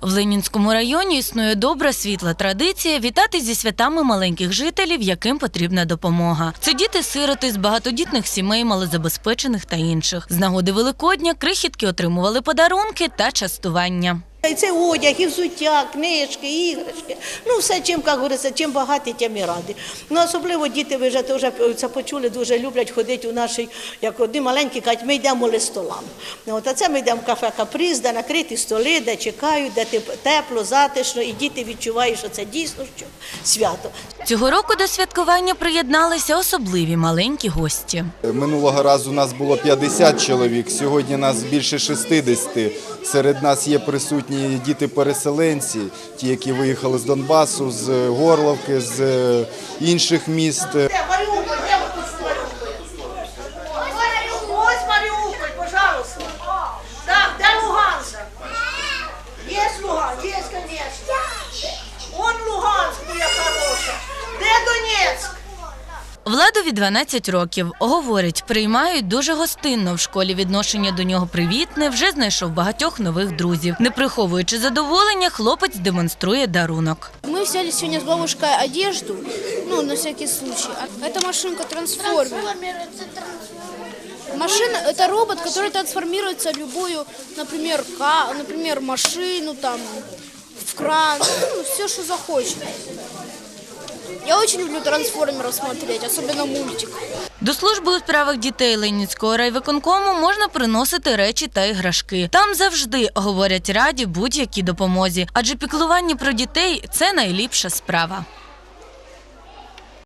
В Ленінському районі існує добра світла традиція вітати зі святами маленьких жителів, яким потрібна допомога. Це діти-сироти з багатодітних сімей, малозабезпечених та інших. З нагоди Великодня крихітки отримували подарунки та частування. І це одяг, і взуття, книжки, іграшки. Ну, все, чим, як говориться, чим багаті, тим і раді. Ну, особливо діти, ви вже теж це почули, дуже люблять ходити у нашій, як одні маленькі, кажуть, ми йдемо листолам. Ну, От, а це ми йдемо в кафе Каприз, де накриті столи, де чекають, де тепло, затишно, і діти відчувають, що це дійсно що свято. Цього року до святкування приєдналися особливі маленькі гості. Минулого разу нас було 50 чоловік, сьогодні нас більше 60. Серед нас є присутні діти-переселенці, ті, які виїхали з Донбасу, з Горловки, з е, інших міст. Владові 12 років. Говорить, приймають дуже гостинно. В школі відношення до нього привітне, вже знайшов багатьох нових друзів. Не приховуючи задоволення, хлопець демонструє дарунок. Мы взяли сегодня с бабушкой одежду, ну, на всякий случай. А Это машинка трансформер. Машина – это робот, который трансформируется в любую, например, ка, например, машину, там, в кран, ну, все, что захочет. Я очень люблю трансформеров смотреть, особенно мультик. До служби у справах дітей Ленінського райвиконкому можна приносити речі та іграшки. Там завжди говорять раді будь-якій допомозі, адже піклування про дітей це найліпша справа.